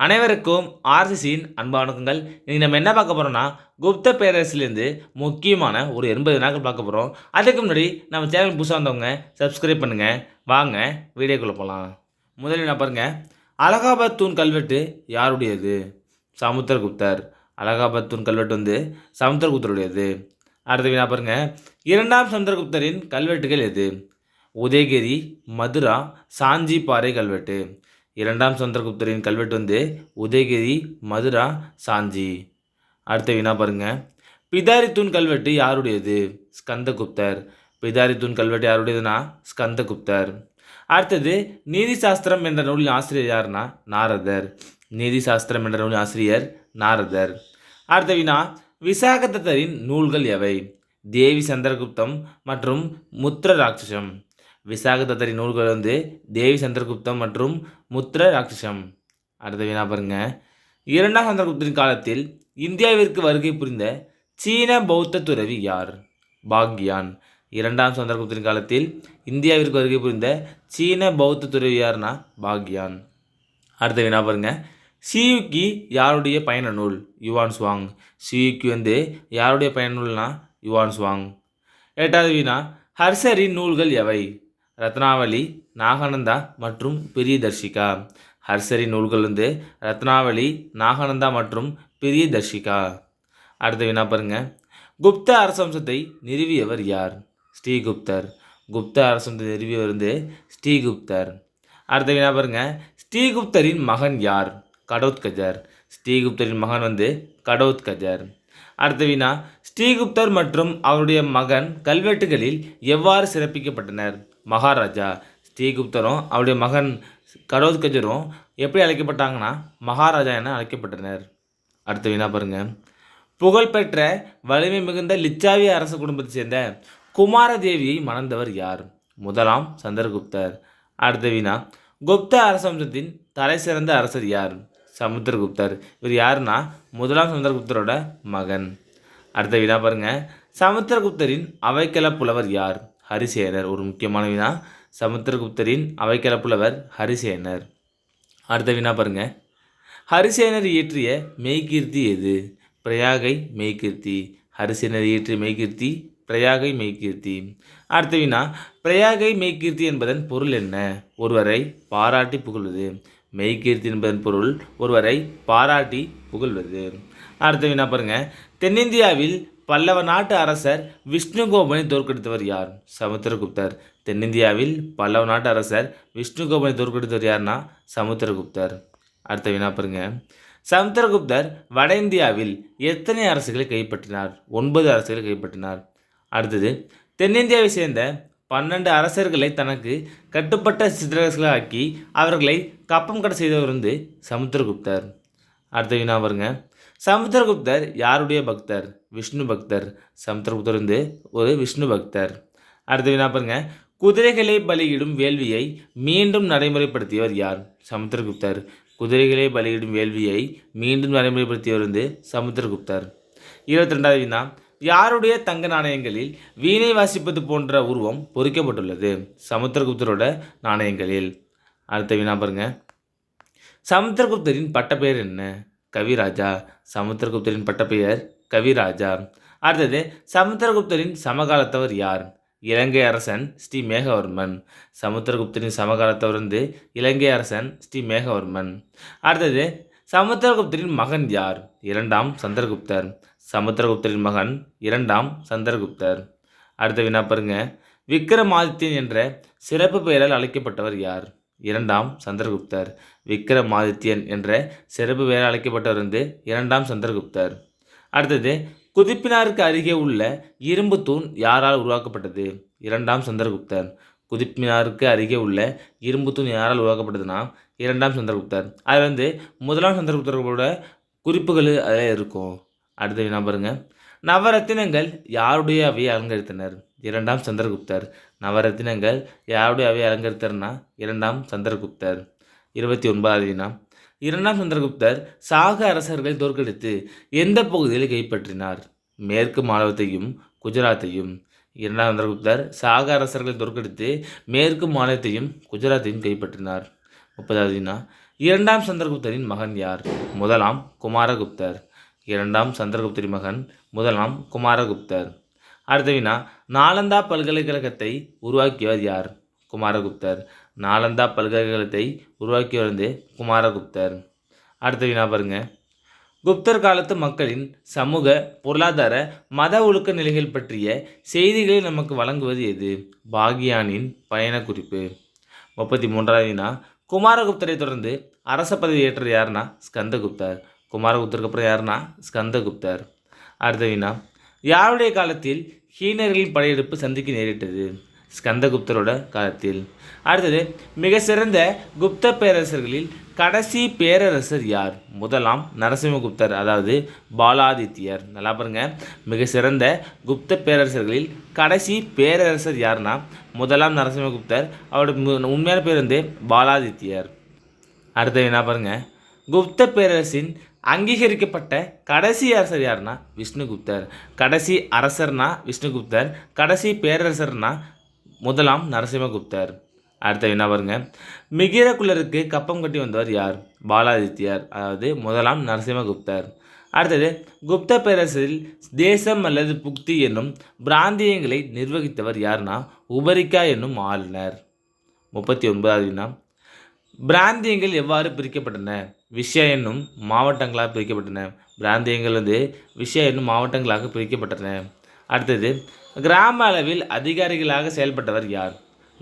அனைவருக்கும் ஆர்சிசியின் அன்பு இன்றைக்கி நம்ம என்ன பார்க்க போகிறோம்னா குப்த பேரரசிலேருந்து முக்கியமான ஒரு எண்பது நாட்கள் பார்க்க போகிறோம் அதுக்கு முன்னாடி நம்ம சேனல் புதுசாக வந்தவங்க சப்ஸ்கிரைப் பண்ணுங்கள் வாங்க வீடியோக்குள்ளே போகலாம் முதலில் நான் பாருங்கள் அலகாபாத் தூண் கல்வெட்டு யாருடையது? சமுத்திரகுப்தர் அலகாபாத் தூண் கல்வெட்டு வந்து சமுத்திரகுப்தருடையது அடுத்த வினா பாருங்க இரண்டாம் சமுத்திரகுப்தரின் கல்வெட்டுகள் எது? உதயகிரி மதுரா சாஞ்சிப்பாறை கல்வெட்டு. இரண்டாம் சந்திரகுப்தரின் கல்வெட்டு வந்து உதயகிரி மதுரா சாஞ்சி. அடுத்த வினா பாருங்க. பிதாரித்தூன் கல்வெட்டு யாருடையது? ஸ்கந்தகுப்தர். பிதாரித்தூன் கல்வெட்டு யாருடையதுன்னா ஸ்கந்தகுப்தர். அடுத்தது நீதி சாஸ்திரம் என்ற நூலின் ஆசிரியர் யாருன்னா நாரதர். நீதி சாஸ்திரம் என்ற நூலின் ஆசிரியர் நாரதர். அடுத்த வினா விசாகதத்தரின் நூல்கள் எவை? தேவி சந்திரகுப்தம் மற்றும் முத்திர ராட்சசம் விசாகதத்தரின் நூல்கள் வந்து தேவி சந்திரகுப்தம் மற்றும் முத்திர ராட்சசம். அடுத்த வினா பாருங்க. இரண்டாம் சந்திரகுப்தரின் காலத்தில் இந்தியாவிற்கு வருகை புரிந்த சீன பௌத்த துறவி யார்? பாக்யான். இரண்டாம் சந்திரகுப்தரின் காலத்தில் இந்தியாவிற்கு வருகை புரிந்த சீன பௌத்த துறவி யார்னா பாக்யான். அடுத்த வினா பாருங்க. சியுக்கி யாருடைய பயண நூல்? Yuan Chwang. சியுக்கி வந்து யாருடைய பயண நூல்னா யுவான் சுவாங். எட்டாவது வினா ஹர்ஷரின் நூல்கள் எவை? ரத்னாவளி நாகானந்தா மற்றும் பிரியதர்ஷிகா. ஹர்சரி நூல்கள் வந்து ரத்னாவளி நாகானந்தா மற்றும் பிரியதர்ஷிகா. அடுத்த வினா பாருங்க. குப்த அரசம்சத்தை நிறுவியவர் யார்? ஸ்ரீகுப்தர். குப்த அரசம்சத்தை நிறுவியவர் வந்து ஸ்ரீகுப்தர். அடுத்த வினா பாருங்க. ஸ்ரீகுப்தரின் மகன் யார்? கடோத்கஜர் ஸ்ரீகுப்தரின் மகன் வந்து கடோத்கஜர் அடுத்த வினா. ஸ்ரீகுப்தர் மற்றும் அவருடைய மகன் கல்வெட்டுகளில் எவ்வாறு சிறப்பிக்கப்பட்டனர்? மகாராஜா ஸ்ரீகுப்தரும் அவருடைய மகன் கடோத்கஜரும் எப்படி அழைக்கப்பட்டாங்கன்னா மகாராஜா என அழைக்கப்பட்டனர். அடுத்த வினா பாருங்கள் புகழ்பெற்ற வலிமை மிகுந்த லிச்சாவி அரச குடும்பத்தை சேர்ந்த குமாரதேவியை மணந்தவர் யார்? முதலாம் சந்திரகுப்தர். அடுத்த வினா குப்த அரசம்சத்தின் தலை சிறந்த அரசர் யார்? சமுத்திரகுப்தர். இவர் யாருன்னா முதலாம் சமுத்திரகுப்தரோட மகன். அடுத்த வினா பாருங்க. சமுத்திரகுப்தரின் அவைக்கல புலவர் யார்? ஹரிசேனர் ஒரு முக்கியமான வினா. சமுத்திரகுப்தரின் அவைக்கல ஹரிசேனர். அடுத்த வினா பாருங்க. ஹரிசேனர் இயற்றிய மெய்கீர்த்தி எது? பிரயாகை மெய்கீர்த்தி. ஹரிசேனர் இயற்றிய மெய்கீர்த்தி பிரயாகை மெய்கீர்த்தி. அடுத்த வினா. பிரயாகை மெய்கீர்த்தி என்பதன் பொருள் என்ன? ஒருவரை பாராட்டி புகழ்வது. மெய்கீர்த்தி என்பதன் பொருள் ஒருவரை பாராட்டி புகழ்வது. அடுத்த வினா பாருங்க. தென்னிந்தியாவில் பல்லவ நாட்டு அரசர் விஷ்ணுகோபனை தோற்கடித்தவர் யார்? சமுத்திரகுப்தர். தென்னிந்தியாவில் பல்லவ நாட்டு அரசர் விஷ்ணுகோபனை தோற்கடித்தவர் யார்னா? சமுத்திரகுப்தர். அடுத்த வினா பாருங்க. சமுத்திரகுப்தர் வட இந்தியாவில் எத்தனை அரசுகளை கைப்பற்றினார்? ஒன்பது அரசுகளை கைப்பற்றினார். அடுத்தது தென்னிந்தியாவை சேர்ந்த பன்னெண்டு அரசர்களை தனக்கு கட்டுப்பட்ட சிற்றரசர்களாக்கி அவர்களை கப்பம் கடை செய்தவர் வந்து சமுத்திரகுப்தர். அடுத்த வினா பாருங்க. சமுத்திரகுப்தர் யாருடைய பக்தர்? விஷ்ணு பக்தர். சமுத்திரகுப்தர் வந்து ஒரு விஷ்ணு பக்தர். அடுத்த வினா பாருங்க. குதிரைகளை பலியிடும் வேள்வியை மீண்டும் நடைமுறைப்படுத்தியவர் யார்? சமுத்திரகுப்தர். குதிரைகளை பலியிடும் வேள்வியை மீண்டும் நடைமுறைப்படுத்தியவர் வந்து சமுத்திரகுப்தர். இருபத்தி ரெண்டாவது வினா யாருடைய தங்க நாணயங்களில் வீணை வாசிப்பது போன்ற உருவம் பொறிக்கப்பட்டுள்ளது? சமுத்திரகுப்தரோட நாணயங்களில். அடுத்த வினா பாருங்க. சமுத்திரகுப்தரின் பட்டப்பெயர் என்ன? கவிராஜா சமுத்திரகுப்தரின் பட்டப்பெயர் கவிராஜா. அடுத்தது சமுத்திரகுப்தரின் சமகாலத்தவர் யார்? இலங்கை அரசன் ஸ்ரீ மேகவர்மன். சமுத்திரகுப்தரின் சமகாலத்தவர் வந்து இலங்கை அரசன் ஸ்ரீ மேகவர்மன். அடுத்தது சமுத்திரகுப்தரின் மகன் யார்? இரண்டாம் சந்திரகுப்தர். சமுத்திரகுப்தரின் மகன் இரண்டாம் சந்திரகுப்தர். அடுத்த வினா பாருங்க. விக்ரமாதித்யன் என்ற சிறப்பு பெயரால் அழைக்கப்பட்டவர் யார்? இரண்டாம் சந்திரகுப்தர். விக்ரமாதித்யன் என்ற சிறப்பு பெயர் அழைக்கப்பட்டவர் வந்து இரண்டாம் சந்திரகுப்தர். அடுத்தது குதிப்பினாருக்கு அருகே உள்ள இரும்பு தூண் யாரால் உருவாக்கப்பட்டது? இரண்டாம் சந்திரகுப்தர். குதிப்பினாருக்கு அருகே உள்ள இரும்பு தூண் யாரால் உருவாக்கப்பட்டதுன்னா இரண்டாம் சந்திரகுப்தர். அதில் வந்து முதலாம் சந்திரகுப்தர்களோட குறிப்புகள் அதில் இருக்கும். அடுத்த வினா பாருங்கள் நவரத்தினங்கள் யாருடைய அவையை அலங்கரித்தனர். இரண்டாம் சந்திரகுப்தர். நவரத்தினங்கள் யாருடைய அவை அலங்கரித்தர்னா இரண்டாம் சந்திரகுப்தர். இருபத்தி ஒன்பதாவது தினம். இரண்டாம் சந்திரகுப்தர் சாக அரசர்கள் தோற்கடித்து எந்த பகுதியில் கைப்பற்றினார்? மேற்கு மாநிலத்தையும் குஜராத்தையும். இரண்டாம் சந்திரகுப்தர் சாக அரசர்களை தோற்கடித்து மேற்கு மாநிலத்தையும் குஜராத்தையும் கைப்பற்றினார். முப்பதாவது வினா இரண்டாம் சந்திரகுப்தரின் மகன் யார்? முதலாம் குமாரகுப்தர். இரண்டாம் சந்திரகுப்தரின் மகன் முதலாம் குமாரகுப்தர். அடுத்த வினா நாலந்தா பல்கலைக்கழகத்தை உருவாக்கியவர் யார்? குமாரகுப்தர். நாலந்தா பல்கலைக்கழகத்தை உருவாக்கியவர் வந்து குமாரகுப்தர். அடுத்த வினா பாருங்க. குப்தர் காலத்து மக்களின் சமூக பொருளாதார மத ஒழுக்க நிலைகள் பற்றிய செய்திகளை நமக்கு வழங்குவது எது? பாகியானின் பயண குறிப்பு முப்பத்தி மூன்றாவது வினா குமாரகுப்தரை தொடர்ந்து அரச பதவி ஏற்றது யாருன்னா? ஸ்கந்தகுப்தர். குமாரகுப்தருக்கு அப்புறம் யாருன்னா? ஸ்கந்தகுப்தர். அடுத்த வினா யாருடைய காலத்தில் ஹீனர்களின் படையெடுப்பு சந்திக்க நேரிட்டது? ஸ்கந்தகுப்தரோட காலத்தில். அடுத்தது மிக சிறந்த குப்த பேரரசர்களில் கடைசி பேரரசர் யார்? முதலாம் நரசிம்மகுப்தர் அதாவது பாலாதித்யர். நல்லா பாருங்க. மிக சிறந்த குப்த பேரரசர்களில் கடைசி பேரரசர் யாருன்னா முதலாம் நரசிம்மகுப்தர். அவரோட மு- உண்மையான பேர் வந்து பாலாதித்யர். அடுத்தது என்ன பாருங்க. குப்த பேரரசின் அங்கீகரிக்கப்பட்ட கடைசி அரசர் யாருன்னா? விஷ்ணுகுப்தர். கடைசி அரசர்னா விஷ்ணுகுப்தர். கடைசி பேரரசர்னா முதலாம் நரசிம்மகுப்தர். அடுத்த என்ன பாருங்க? மிகிரகுலருக்கு கப்பம் கட்டி வந்தவர் யார்? பாலாதித்யார் அதாவது முதலாம் நரசிம்மகுப்தர். அடுத்தது குப்த பேரரசில் தேசம் அல்லது புக்தி என்னும் பிராந்தியங்களை நிர்வகித்தவர் யாருன்னா? உபரிக்கா என்னும் ஆளுநர். முப்பத்தி ஒன்பதாவது வினா பிராந்தியங்கள் எவ்வாறு பிரிக்கப்பட்டன? விஷயா என்னும் மாவட்டங்களாக பிரிக்கப்பட்டன. பிராந்தியங்கள் வந்து விஷயா என்னும் மாவட்டங்களாக பிரிக்கப்பட்டன. அடுத்தது கிராம அளவில் அதிகாரிகளாக செயல்பட்டவர் யார்?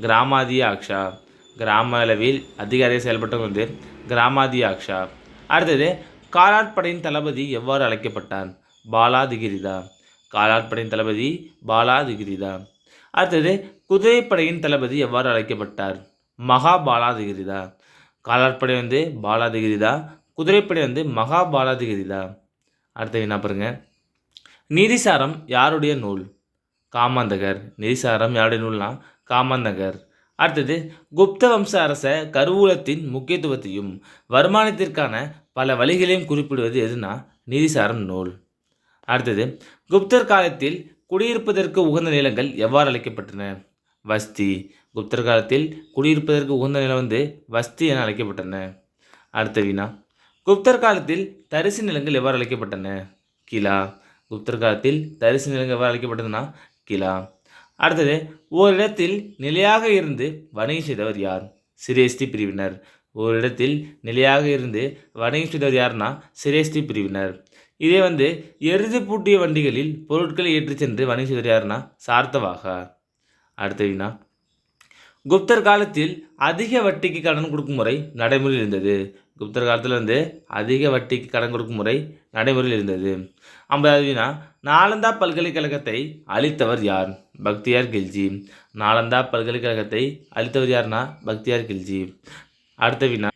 கிராமாதியாக்ஷா. கிராம அளவில் அதிகாரியாக செயல்பட்டவர் வந்து கிராமாதியாக்ஷா. அடுத்தது காலாட்படையின் தளபதி எவ்வாறு அழைக்கப்பட்டார் பாலாதிகிரிதா. காலாட்படையின் தளபதி பாலாதிகிரிதா. அடுத்தது குதிரைப்படையின் தளபதி எவ்வாறு அழைக்கப்பட்டார்? மகாபாலாதிகிரிதா. காலாட்படை வந்து பாலாதிகிரிதா குதிரைப்படை வந்து மகா பாலாதிகிரிதா அடுத்து என்ன பாருங்க? நீதிசாரம் யாருடைய நூல்? காமாந்தகர். நீதிசாரம் யாருடைய நூல்னா? காமாந்தகர். அடுத்தது குப்த வம்ச அரச கருவூலத்தின் முக்கியத்துவத்தையும் வருமானத்திற்கான பல வழிகளையும் குறிப்பிடுவது எதுனா நீதிசாரம் நூல். அடுத்தது குப்தர் காலத்தில் குடியிருப்பதற்கு உகந்த நிலங்கள் எவ்வாறு அழைக்கப்பட்டன? வஸ்தி. குப்தர் காலத்தில் குடியிருப்பதற்கு உகந்த நிலம் வந்து வஸ்தி என அழைக்கப்பட்டன. அடுத்த வினா குப்தர் காலத்தில் தரிசு நிலங்கள் எவ்வாறு அழைக்கப்பட்டன? கிலா. குப்தர் காலத்தில் தரிசு நிலங்கள் எவ்வாறு அழைக்கப்பட்டதுன்னா கிலா. அடுத்தது ஓரிடத்தில் நிலையாக இருந்து வணிகம் செய்தவர் யார்? சிரேஸ்தி பிரிவினர். ஓரிடத்தில் நிலையாக இருந்து வணிகம் செய்தவர் யாருன்னா சிரேஸ்தி பிரிவினர். இதே வந்து எருது பூட்டிய வண்டிகளில் பொருட்களை ஏற்றிச் சென்று வணிகம் செய்தவர் யாருன்னா சார்த்தவாகா. அடுத்த வினா குப்தர் காலத்தில் அதிக வட்டிக்கு கடன் கொடுக்கும் முறை நடைமுறையில் இருந்தது. குப்தர் காலத்தில் வந்து அதிக வட்டிக்கு கடன் கொடுக்கும் முறை நடைமுறையில் இருந்தது. ஐம்பதாவது வினா நாலந்தா பல்கலைக்கழகத்தை அளித்தவர் யார்? பக்தியார் கில்ஜி. நாலந்தா பல்கலைக்கழகத்தை அளித்தவர் யார்னா? பக்தியார் கில்ஜி. அடுத்த வினா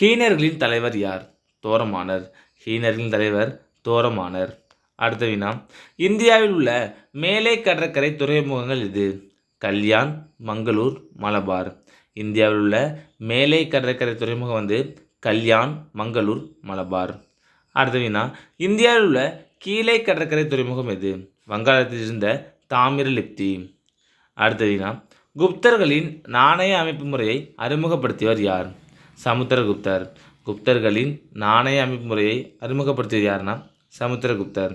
ஹீனர்களின் தலைவர் யார்? தோரமானர். ஹீனர்களின் தலைவர் தோரமானர். அடுத்த வினா இந்தியாவில் உள்ள மேலே கடற்கரை துறைமுகங்கள் இது கல்யாண் மங்களூர் மலபார். இந்தியாவில் உள்ள மேலே கடற்கரை துறைமுகம் வந்து கல்யாண் மங்களூர் மலபார். அடுத்த வினா இந்தியாவில் உள்ள கீழே கடற்கரை துறைமுகம் எது? வங்காளத்தில் இருந்த தாமிரலிப்தி. அடுத்த வினா குப்தர்களின் நாணய அமைப்பு முறையை அறிமுகப்படுத்தியவர் யார்? சமுத்திரகுப்தர். குப்தர்களின் நாணய அமைப்பு முறையை அறிமுகப்படுத்தியவர் யாருன்னா சமுத்திரகுப்தர்.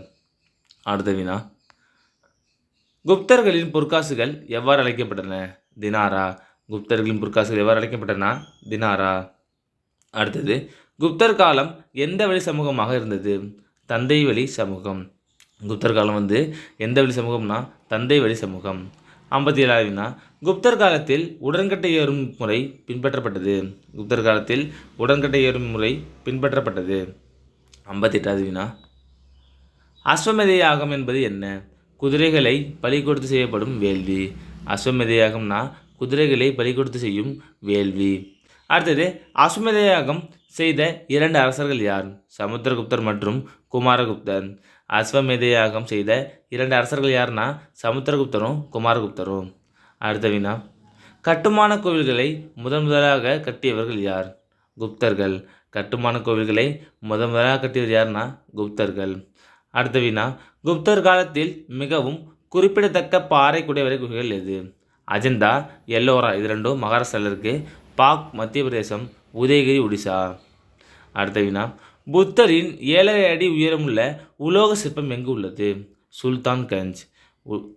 அடுத்த வினா குப்தர்களின் பொற்காசுகள் எவ்வாறு அழைக்கப்பட்டன? தினாரா. குப்தர்களின் பொற்காசுகள் எவ்வாறு அழைக்கப்பட்டன? தினாரா. அடுத்தது குப்தர் காலம் எந்த வழி சமூகமாக இருந்தது? தந்தை வழி சமூகம். குப்தர் காலம் வந்து எந்த வழி சமூகம்னா தந்தை வழி சமூகம். ஐம்பத்தி ஏழாவதுனா வினா குப்தர் காலத்தில் உடன்கட்டை ஏறும் முறை பின்பற்றப்பட்டது. குப்தர் காலத்தில் உடன்கட்டை ஏறும் முறை பின்பற்றப்பட்டது. ஐம்பத்தெட்டாவது வினா அஸ்வமேத யாகம் என்பது என்ன? குதிரைகளை பலி கொடுத்து செய்யப்படும் வேள்வி. அஸ்வமேதையாகம்னா குதிரைகளை பலி கொடுத்து செய்யும் வேள்வி. அடுத்தது அஸ்வமேதையாகம் செய்த இரண்டு அரசர்கள் யார்? சமுத்திரகுப்தர் மற்றும் குமாரகுப்தர். அஸ்வமேதையாகம் செய்த இரண்டு அரசர்கள் யாருன்னா சமுத்திரகுப்தரும் குமாரகுப்தரும். அடுத்த வினா. கட்டுமான கோவில்களை முதன் முதலாக கட்டியவர்கள் யார்? குப்தர்கள். கட்டுமான கோவில்களை முதன் முதலாக கட்டியவர் யாருன்னா குப்தர்கள். அடுத்த வினா குப்தர் காலத்தில் மிகவும் குறிப்பிடத்தக்க பாறை குடைவரை குகைகள் எது? அஜந்தா எல்லோரா இது ரெண்டும் மகாராஷ்டிராவில் இருக்குது பாக் மத்திய பிரதேசம் உதயகிரி ஒடிசா. அடுத்த வினா புத்தரின் ஏழரை அடி உயரமுள்ள உலோக சிற்பம் எங்கு உள்ளது? சுல்தான்கஞ்ச்.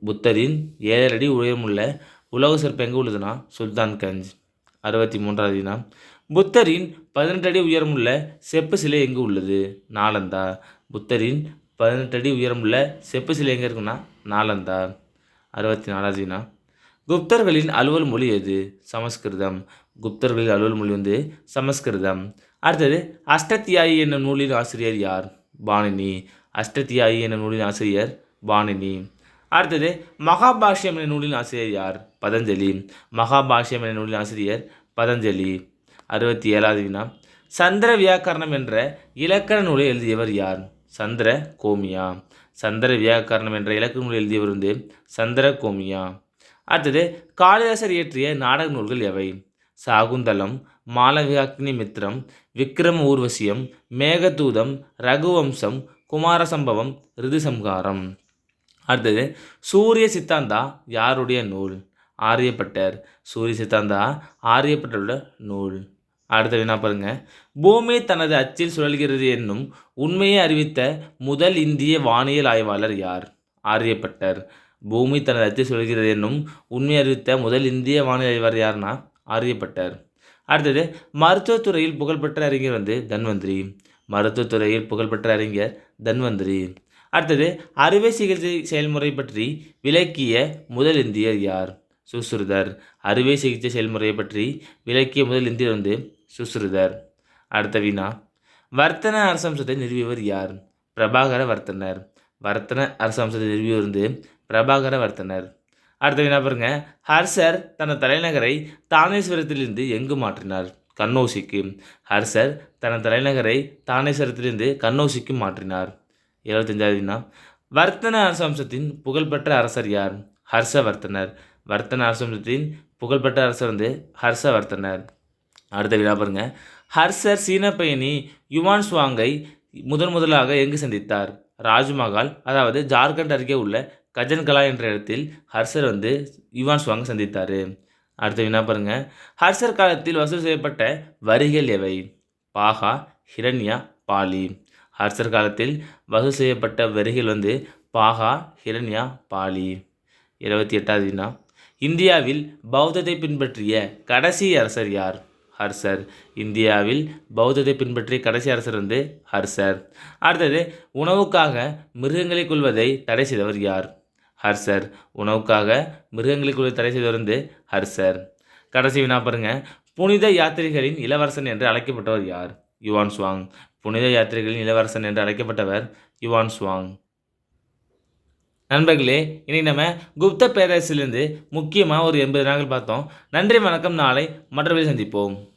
புத்தரின் ஏழரை அடி உயரமுள்ள உலோக சிற்பம் எங்கு உள்ளதுன்னா சுல்தான்கஞ்ச். அறுபத்தி மூன்றாவது வினா புத்தரின் பதினெட்டு அடி உயரமுள்ள செப்பு சிலை எங்கு உள்ளது? நாலந்தா. புத்தரின் பதினெட்டு அடி உயரமுள்ள செப்பு சிலை எங்கே இருக்குன்னா நாலந்தா. அறுபத்தி நாலாவது வினா குப்தர்களின் அலுவல் மொழி எது? சமஸ்கிருதம். குப்தர்களின் அலுவல் மொழி வந்து சமஸ்கிருதம். அடுத்தது அஷ்டத்தியாயி என்னும் நூலின் ஆசிரியர் யார்? பாணினி. அஷ்டத்தியாயி என்னும் நூலின் ஆசிரியர் பாணினி. அடுத்தது மகாபாஷ்யம் என்ற நூலின் ஆசிரியர் யார்? பதஞ்சலி. மகாபாஷ்யம் என்ற நூலின் ஆசிரியர் பதஞ்சலி. அறுபத்தி ஏழாவது வினா சந்திர வியாக்கரணம் என்ற இலக்கண நூலை எழுதியவர் யார்? சந்திர கோமியா. சந்திர வியாக்கரணம் என்ற இலக்கண நூலை எழுதியவர் வந்து சந்திர கோமியா. அடுத்தது காளிதாசர் இயற்றிய நாடக நூல்கள் எவை? சாகுந்தலம் மாலவியாக்னி மித்திரம் விக்ரம ஊர்வசியம் மேகதூதம் ரகுவம்சம் குமாரசம்பவம் ரிதுசம்ஹாரம். அடுத்தது சூரிய சித்தாந்தா யாருடைய நூல்? ஆரியப்பட்டர். சூரிய சித்தாந்தா ஆரியப்பட்டரோட நூல். அடுத்த வினா பாருங்க. பூமி தனது அச்சில் சுழல்கிறது என்னும் உண்மையை அறிவித்த முதல் இந்திய வானியல் ஆய்வாளர் யார்? ஆரியப்பட்டர். பூமி தனது அச்சில் சுழல்கிறது என்னும் உண்மையை அறிவித்த முதல் இந்திய வானியல் ஆய்வாளர் யார்னா? ஆரியப்பட்டர். அடுத்தது மருத்துவத்துறையில் புகழ்பெற்ற அறிஞர் வந்து தன்வந்திரி. மருத்துவத்துறையில் புகழ்பெற்ற அறிஞர் தன்வந்திரி. அடுத்தது அறுவை சிகிச்சை செயல்முறை பற்றி விளக்கிய முதல் இந்தியர் யார்? சுசுருதர் அறுவை சிகிச்சை செயல்முறையை பற்றி விளக்கிய முதல் இந்தியர் வந்து சுஸ்ருதர் அடுத்த வினா வர்த்தன அரசம்சத்தை நிறுவியவர் யார்? பிரபாகர வர்த்தனர். வர்த்தன அரசம்சத்தை நிறுவியவர் வந்து பிரபாகர வர்த்தனர். அடுத்த வினா பாருங்க. ஹர்ஷர் தனது தலைநகரை தானேஸ்வரத்திலிருந்து எங்கு மாற்றினார்? கண்ணோசிக்கு. ஹர்ஷர் தனது தலைநகரை தானேஸ்வரத்திலிருந்து கண்ணோசிக்கு மாற்றினார். இருபத்தஞ்சாவது வினா வர்த்தன அரசம்சத்தின் புகழ்பெற்ற அரசர் யார்? ஹர்ஷவர்த்தனர் வர்த்தன அரசம்சத்தின் புகழ்பெற்ற அரசர் வந்து ஹர்ஷவர்த்தனர் அடுத்த வினா பாருங்க. ஹர்ஷர் சீன பயணி யுவான் சுவாங்கை முதன் முதலாக எங்கு சந்தித்தார்? ராஜ்மஹால் அதாவது ஜார்க்கண்ட் அருகே உள்ள கஜன்கலா என்ற இடத்தில் ஹர்ஷர் வந்து யுவான் சுவாங்கை சந்தித்தார். அடுத்த வினா பாருங்க. ஹர்ஷர் காலத்தில் வசூல் செய்யப்பட்ட வரிகள் எவை? பாகா ஹிரண்யா பாலி. ஹர்ஷர் காலத்தில் வசூல் செய்யப்பட்ட வரிகள் வந்து பாகா ஹிரண்யா பாலி. இருபத்தி எட்டாவது வினா இந்தியாவில் பௌத்தத்தை பின்பற்றிய கடைசி அரசர் யார்? ஹர்சர் இந்தியாவில் பௌத்தத்தை பின்பற்றிய கடைசி அரசர் வந்து ஹர்சர். அடுத்தது உணவுக்காக மிருகங்களை கொள்வதை தடை செய்தவர் யார்? ஹர்சர். உணவுக்காக மிருகங்களை கொள்வதை தடை செய்தவர் வந்து ஹர்சர். கடைசி வினா பாருங்க. புனித யாத்திரிகளின் இளவரசன் என்று அழைக்கப்பட்டவர் யார்? Yuan Chwang. புனித யாத்திரைகளின் இளவரசன் என்று அழைக்கப்பட்டவர் யுவான் சுவாங். நண்பர்களே இன்னைக்கு நம்ம குப்த பேரரசிலிருந்து முக்கியமாக ஒரு எண்பது நாங்கள் பார்த்தோம். நன்றி வணக்கம். நாளை மற்றவர்கள் சந்திப்போம்.